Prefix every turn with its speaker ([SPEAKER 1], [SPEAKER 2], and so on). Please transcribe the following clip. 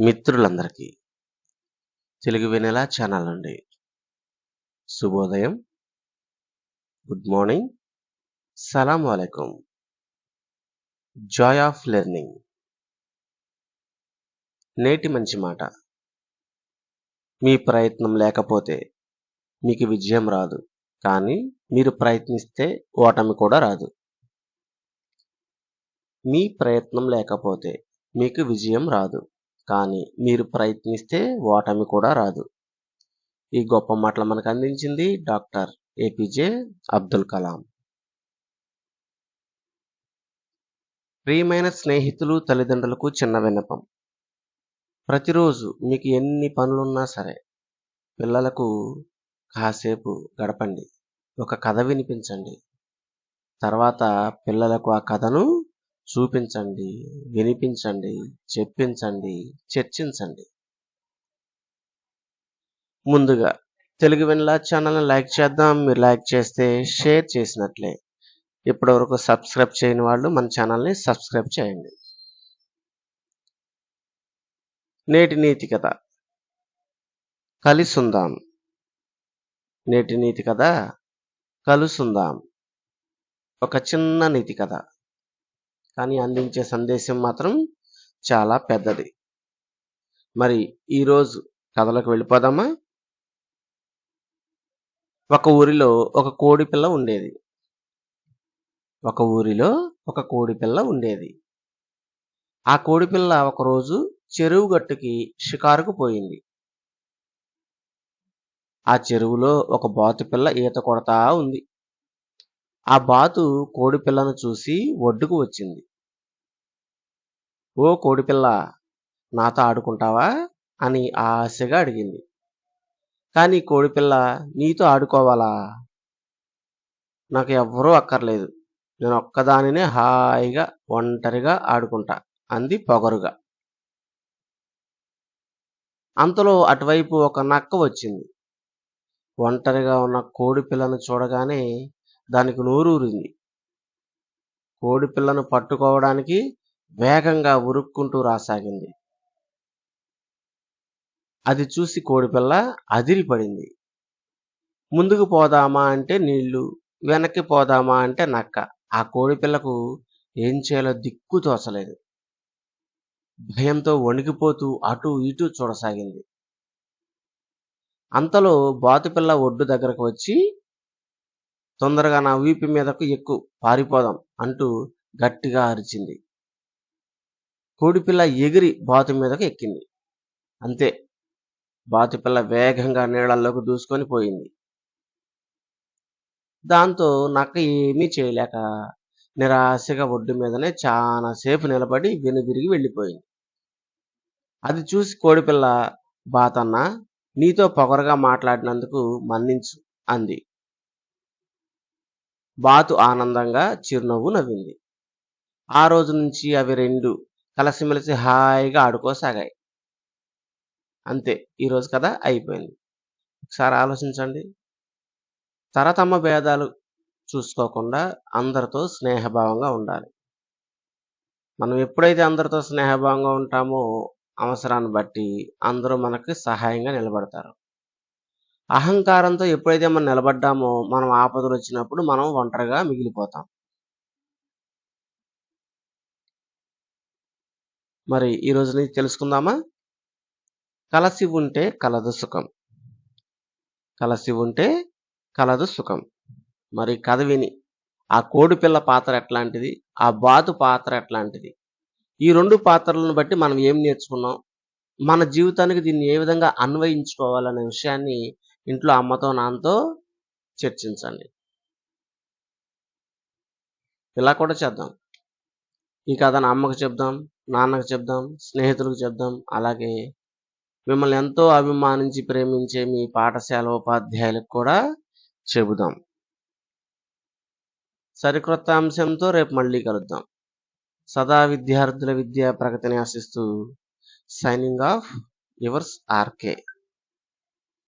[SPEAKER 1] మిత్రులందరికీ తెలుగు వినేలా ఛానల్ నుండి శుభోదయం గుడ్ మార్నింగ్ సలాం వాలేకుం జాయ్ ఆఫ్ లెర్నింగ్. నేటి మంచి మాట. మీ ప్రయత్నం లేకపోతే మీకు విజయం రాదు కానీ మీరు ప్రయత్నిస్తే ఓటమి కూడా రాదు. మీ ప్రయత్నం లేకపోతే మీకు విజయం రాదు. కానీ మీరు ప్రయత్నిస్తే ఓటమి కూడా రాదు. ఈ గొప్ప మాటలు మనకు అందించింది డాక్టర్ ఏపీజే అబ్దుల్ కలాం. ప్రియమైన స్నేహితులు తల్లిదండ్రులకు చిన్న విన్నపం. ప్రతిరోజు మీకు ఎన్ని పనులున్నా సరే పిల్లలకు కాసేపు గడపండి ఒక కథ వినిపించండి. తర్వాత పిల్లలకు ఆ కథను చూపించండి వినిపించండి చెప్పించండి చర్చించండి. ముందుగా తెలుగు వినలా ఛానల్ని లైక్ చేద్దాం. మీరు లైక్ చేస్తే షేర్ చేసినట్లే. ఇప్పటివరకు సబ్స్క్రైబ్ చేయని వాళ్ళు మన ఛానల్ని సబ్స్క్రైబ్ చేయండి. నేటి నీతి కథ. కలిసుందాం. నేటి నీతి కథ. కలుసుందాం. ఒక చిన్న నీతి కథ. కానీ అందించే సందేశం మాత్రం చాలా పెద్దది. మరి ఈరోజు కథలకు వెళ్ళిపోదామా? ఒక ఊరిలో ఒక కోడి పిల్ల ఉండేది. ఒక ఊరిలో ఒక కోడి పిల్ల ఉండేది. ఆ కోడి పిల్ల ఒకరోజు చెరువు గట్టుకి షికారుకు పోయింది. ఆ చెరువులో ఒక బాతు పిల్ల ఈత కొడతా ఉంది. ఆ బాతు కోడి పిల్లను చూసి ఒడ్డుకు వచ్చింది. ఓ కోడిపిల్ల నాతో ఆడుకుంటావా? అని ఆశగా అడిగింది. కానీ కోడిపిల్ల నీతో ఆడుకోవాలా? నాకు ఎవ్వరూ అక్కర్లేదు. నేను ఒక్కదానినే హాయిగా ఒంటరిగా ఆడుకుంటా అంది పొగరుగా. అంతలో అటువైపు ఒక నక్క వచ్చింది. ఒంటరిగా ఉన్న కోడి పిల్లను చూడగానే దానికి నోరూరింది. కోడి పిల్లను పట్టుకోవడానికి వేగంగా ఉరుక్కుంటూ రాసాగింది. అది చూసి కోడిపిల్ల అదిరిపడింది. ముందుకు పోదామా అంటే నీళ్ళు వెనక్కి పోదామా అంటే నక్క. ఆ కోడిపిల్లకు ఏం చేయాలో దిక్కు తోచలేదు. భయంతో వణికిపోతూ అటు ఇటు చూడసాగింది. అంతలో బాతుపిల్ల ఒడ్డు దగ్గరకు వచ్చి తొందరగా నా వీపు మీదకు ఎక్కువ పారిపోదాం అంటూ గట్టిగా అరిచింది. కోడిపిల్ల ఎగిరి బాతు మీదకు ఎక్కింది. అంతే. బాతుపిల్ల వేగంగా నీళ్ళల్లోకి దూసుకొని పోయింది. దాంతో నక్క ఏమీ చేయలేక నిరాశగా ఒడ్డు మీదనే చాలాసేపు నిలబడి వెనుదిరిగి వెళ్ళిపోయింది. అది చూసి కోడిపిల్ల బాతన్న నీతో పొగరగా మాట్లాడినందుకు మన్నించు అంది. బాతు ఆనందంగా చిరునవ్వు నవ్వింది. ఆ రోజు నుంచి అవి రెండు కలిసిమెలిసి హాయిగా ఆడుకోసాగాయి. అంతే ఈరోజు కథ అయిపోయింది. ఒకసారి ఆలోచించండి. తరతమ భేదాలు చూసుకోకుండా అందరితో స్నేహభావంగా ఉండాలి. మనం ఎప్పుడైతే అందరితో స్నేహభావంగా ఉంటామో అవసరాన్ని బట్టి అందరూ మనకి సహాయంగా నిలబడతారు. అహంకారంతో ఎప్పుడైతే మనం నిలబడ్డామో మనం ఆపదలు వచ్చినప్పుడు మనం ఒంటరిగా మిగిలిపోతాం. మరి ఈ రోజు నుంచి తెలుసుకుందామా? కలసి ఉంటే కలదు సుఖం. కలసి ఉంటే కలదు సుఖం. మరి కథ విని ఆ కోడిపిల్ల పాత్ర ఎట్లాంటిది? ఆ బాతు పాత్ర ఎట్లాంటిది? ఈ రెండు పాత్రలను బట్టి మనం ఏం నేర్చుకున్నాం? మన జీవితానికి దీన్ని ఏ విధంగా అన్వయించుకోవాలనే విషయాన్ని ఇంట్లో అమ్మతో నాన్నతో చర్చించండి. ఇలా కూడా చేద్దాం. ఈ కథను అమ్మకు చెప్దాం. నాన్నకు చెప్దాం స్నేహితులకు చెప్దాం. అలాగే మిమ్మల్ని ఎంతో అభిమానించి ప్రేమించే మీ పాఠశాల ఉపాధ్యాయులకు కూడా చెబుదాం. సరికొత్త అంశంతో రేపు మళ్ళీ కలుద్దాం. సదా విద్యార్థుల విద్యా ప్రగతిని ఆశిస్తూ సైనింగ్ ఆఫ్ యువర్స్ ఆర్కే